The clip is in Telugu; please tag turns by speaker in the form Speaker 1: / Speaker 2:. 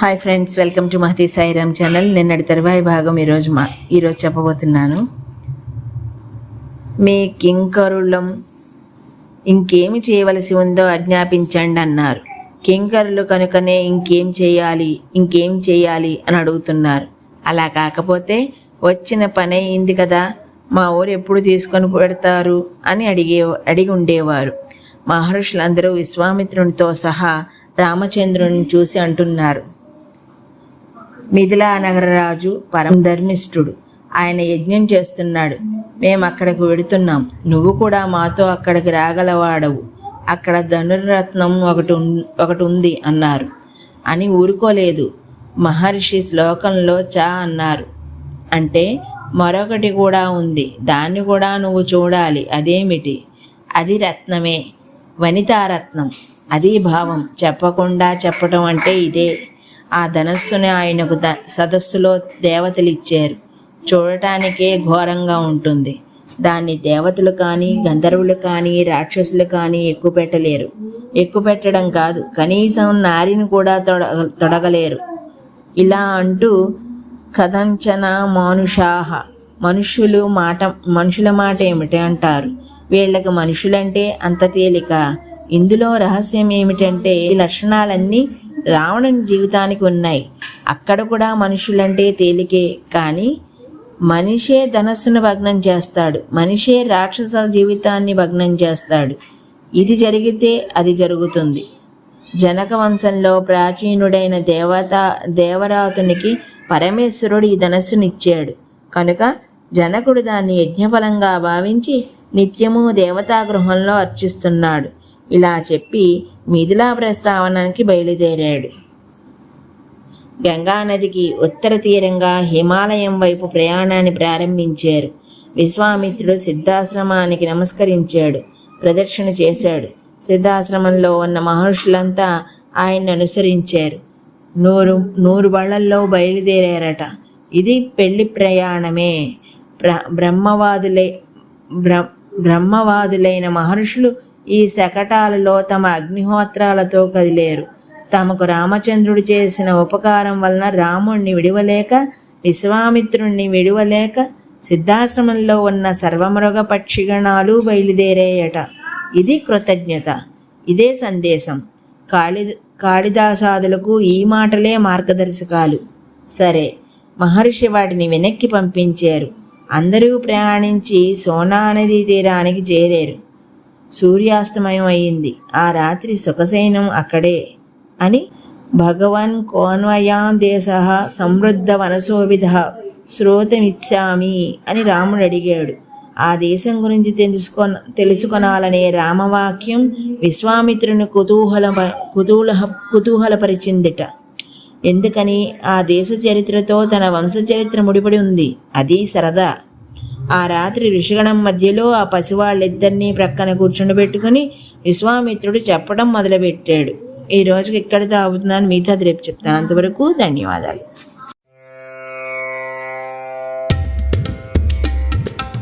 Speaker 1: Hi friends welcome to Mahathi Sairam channel నిన్నటి తరువాయి భాగం ఈరోజు మా ఈరోజు చెప్పబోతున్నాను. మీ కింకరులం ఇంకేమి చేయవలసి ఉందో ఆజ్ఞాపించండి అన్నారు. కింకరులు కనుకనే ఇంకేం చేయాలి ఇంకేం చేయాలి అని అడుగుతున్నారు. అలా కాకపోతే వచ్చిన పని అయింది కదా మా ఊరు ఎప్పుడు తీసుకొని పెడతారు అని అడిగే అడిగి ఉండేవారు. మహర్షులందరూ విశ్వామిత్రునితో సహా రామచంద్రుని చూసి అంటున్నారు. మిథిలా నగరరాజు పరం ధర్మిష్ఠుడు. ఆయన యజ్ఞం చేస్తున్నాడు. మేము అక్కడికి వెడుతున్నాం. నువ్వు కూడా మాతో అక్కడికి రాగలవాడవు. అక్కడ ధనుర్రత్నం ఒకటి ఒకటి ఉంది అన్నారు. అని ఊరుకోలేదు. మహర్షి శ్లోకంలో చా అన్నారు. అంటే మరొకటి కూడా ఉంది. దాన్ని కూడా నువ్వు చూడాలి. అదేమిటి? అది రత్నమే. వనితారత్నం. అది భావం. చెప్పకుండా చెప్పటం అంటే ఇదే. ఆ ధనస్సుని ఆయనకు ద సదస్సులో దేవతలు ఇచ్చారు. చూడటానికే ఘోరంగా ఉంటుంది. దాన్ని దేవతలు కానీ గంధర్వులు కానీ రాక్షసులు కానీ ఎక్కువ పెట్టలేరు. ఎక్కువ పెట్టడం కాదు. కనీసం నారిని కూడా తొడ తొడగలేరు. ఇలా అంటూ కథంచన మానుషాహ. మనుషులు మాట మనుషుల మాట ఏమిటి అంటారు? వీళ్ళకి మనుషులంటే అంత తేలిక. ఇందులో రహస్యం ఏమిటంటే ఈ లక్షణాలన్నీ రావణుని జీవితానికి ఉన్నాయి. అక్కడ కూడా మనుషులంటే తేలికే. కానీ మనిషే ధనస్సును భగ్నం చేస్తాడు. మనిషే రాక్షస జీవితాన్ని భగ్నం చేస్తాడు. ఇది జరిగితే అది జరుగుతుంది. జనక వంశంలో ప్రాచీనుడైన దేవత దేవరాతునికి పరమేశ్వరుడు ఈ ధనస్సునిచ్చాడు. కనుక జనకుడు దాన్ని యజ్ఞఫలంగా భావించి నిత్యము దేవతా గృహంలో అర్చిస్తున్నాడు. ఇలా చెప్పి మిథిలా ప్రస్తావనానికి బయలుదేరాడు. గంగానదికి ఉత్తర తీరంగా హిమాలయం వైపు ప్రయాణాన్ని ప్రారంభించారు. విశ్వామిత్రుడు సిద్ధాశ్రమానికి నమస్కరించాడు. ప్రదక్షిణ చేశాడు. సిద్ధాశ్రమంలో ఉన్న మహర్షులంతా ఆయన్ని అనుసరించారు. నూరు నూరు బళ్ళల్లో బయలుదేరారట. ఇది పెళ్ళి ప్రయాణమే. బ్ర బ్రహ్మవాదులై బ్ర బ్రహ్మవాదులైన మహర్షులు ఈ శకటాలలో తమ అగ్నిహోత్రాలతో కదిలేరు. తమకు రామచంద్రుడు చేసిన ఉపకారం వలన రాముణ్ణి విడివలేక విశ్వామిత్రుణ్ణి విడివలేక సిద్ధాశ్రమంలో ఉన్న సర్వమృగ పక్షిగణాలు బయలుదేరేయట. ఇది కృతజ్ఞత. ఇదే సందేశం. కాళి కాళిదాసాదులకు ఈ మాటలే మార్గదర్శకాలు. సరే మహర్షి వాటిని వెనక్కి పంపించారు. అందరూ ప్రయాణించి సోనా నదీ తీరానికి చేరారు. సూర్యాస్తమయం అయింది ఆ రాత్రి సుఖసైనం అక్కడే అని భగవన్ కోన్వయాం దేశ సమృద్ధ వనసోవిధ శ్రోతమిచ్చామి అని రాముడు అడిగాడు. ఆ దేశం గురించి తెలుసుకొన తెలుసుకొనాలనే రామవాక్యం విశ్వామిత్రుని కుతూహల కుతూహల కుతూహలపరిచిందిట. ఎందుకని? ఆ దేశ చరిత్రతో తన వంశ చరిత్ర ముడిపడి ఉంది. అది సరదా. ఆ రాత్రి ఋషిగణం మధ్యలో ఆ పసివాళ్ళిద్దరినీ ప్రక్కన కూర్చుండబెట్టుకుని విశ్వామిత్రుడు చెప్పడం మొదలుపెట్టాడు. ఈ రోజుకి ఇక్కడితో అవుతుందని మిగతా రేపు చెప్తాను. అంతవరకు ధన్యవాదాలు.